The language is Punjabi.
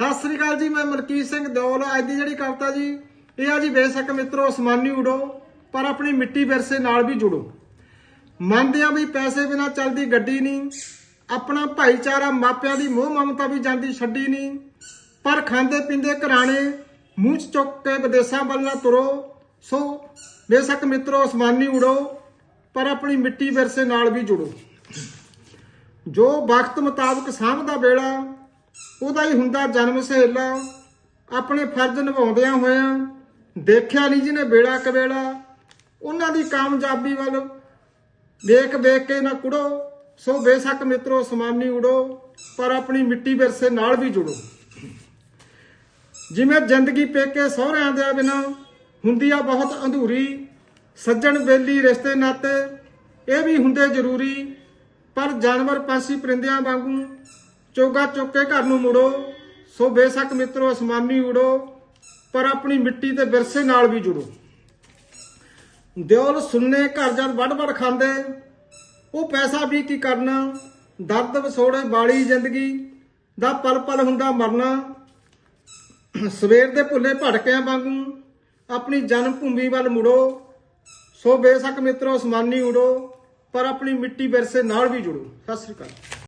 ਸਤਿ ਸ੍ਰੀ ਅਕਾਲ ਜੀ, ਮੈਂ ਮਲਕੀਤ ਸਿੰਘ ਦਿਓਲ, ਅੱਜ ਦੀ ਜਿਹੜੀ ਕਵਿਤਾ ਜੀ, ਇਹ ਆ ਜੀ, ਬੇਸ਼ੱਕ ਮਿੱਤਰੋ ਅਸਮਾਨੀ ਉਡੋ, ਪਰ ਆਪਣੀ ਮਿੱਟੀ ਵਿਰਸੇ ਨਾਲ ਵੀ ਜੁੜੋ। ਮੰਨਦੇ ਆ ਵੀ ਪੈਸੇ ਬਿਨਾ ਚੱਲਦੀ ਗੱਡੀ ਨਹੀਂ, ਆਪਣਾ ਭਾਈਚਾਰਾ ਮਾਪਿਆਂ ਦੀ ਮੋਹ ਮਮਤਾ ਵੀ ਜਾਂਦੀ ਛੱਡੀ ਨਹੀਂ, ਪਰ ਖਾਂਦੇ ਪੀਂਦੇ ਘਰਾਣੇ, ਮੂੰਹ ਚ ਚੁੱਕ ਕੇ ਵਿਦੇਸ਼ਾਂ ਵੱਲ ਨਾ ਤੁਰੋ। ਸੋ, ਬੇਸ਼ੱਕ ਮਿੱਤਰੋ ਅਸਮਾਨੀ ਉਡੋ, ਪਰ ਆਪਣੀ ਮਿੱਟੀ ਵਿਰਸੇ ਨਾਲ ਵੀ ਜੁੜੋ। ਜੋ ਵਕਤ ਮੁਤਾਬਕ ਸਾਂਭਦਾ ਵੇਲਾ ਉਹਦਾ ਹੀ ਹੁੰਦਾ ਜਨਮ ਸਹੇਲਾ। ਆਪਣੇ ਫਰਜ਼ ਨਿਭਾਉਂਦਿਆਂ ਹੋਇਆਂ ਦੇਖਿਆ ਨਹੀਂ ਜਿਹਨੇ ਵੇਲਾ ਕਵੇਲਾ। ਉਹਨਾਂ ਦੀ ਕਾਮਯਾਬੀ ਵੱਲ ਦੇਖ ਵੇਖ ਕੇ ਨਾ ਕੁੜੋ। ਸੋ ਬੇਸ਼ੱਕ ਮਿੱਤਰੋ, ਸਮਾਨੀ ਉਡੋ, ਪਰ ਆਪਣੀ ਮਿੱਟੀ ਵਿਰਸੇ ਨਾਲ ਵੀ ਜੁੜੋ। ਜਿਵੇਂ ਜ਼ਿੰਦਗੀ ਪੇਕੇ ਸਹੁਰਿਆਂ ਦੇ ਬਿਨਾ ਹੁੰਦੀ ਆ ਬਹੁਤ ਅਧੂਰੀ, ਸੱਜਣ ਬੇਲੀ ਰਿਸ਼ਤੇ ਨਾਤੇ, ਇਹ ਵੀ ਹੁੰਦੇ ਜ਼ਰੂਰੀ। ਪਰ ਜਾਨਵਰ ਪੰਛੀ ਪਰਿੰਦਿਆਂ ਵਾਂਗੂ ਚੋਗਾ ਚੁੱਕ ਕੇ ਘਰ ਨੂੰ ਮੁੜੋ, ਸੋ ਬੇਸ਼ੱਕ ਮਿੱਤਰੋ ਅਸਮਾਨੀ ਉਡੋ, ਪਰ ਆਪਣੀ ਮਿੱਟੀ ਤੇ ਵਿਰਸੇ ਨਾਲ ਵੀ ਜੁੜੋ। ਦਿਓਲ ਸੁੰਨੇ ਘਰ ਜਦ ਵੱਡ ਵੱਡ ਖਾਂਦੇ, ਉਹ ਪੈਸਾ ਵੀ ਕੀ ਕਰਨਾ? ਦਰਦ ਵਸੋੜੇ ਵਾਲੀ ਜ਼ਿੰਦਗੀ ਦਾ ਪਲ ਪਲ ਹੁੰਦਾ ਮਰਨਾ। ਸਵੇਰ ਦੇ ਭੁੱਲੇ ਭਟਕਿਆਂ ਵਾਂਗੂ ਆਪਣੀ ਜਨਮ ਭੂਮੀ ਵੱਲ ਮੁੜੋ, ਸੋ ਬੇਸ਼ੱਕ ਮਿੱਤਰੋ ਅਸਮਾਨੀ ਉਡੋ, ਪਰ ਆਪਣੀ ਮਿੱਟੀ ਵਿਰਸੇ ਨਾਲ ਵੀ ਜੁੜੋ। ਸਤਿ ਸ੍ਰੀ ਅਕਾਲ।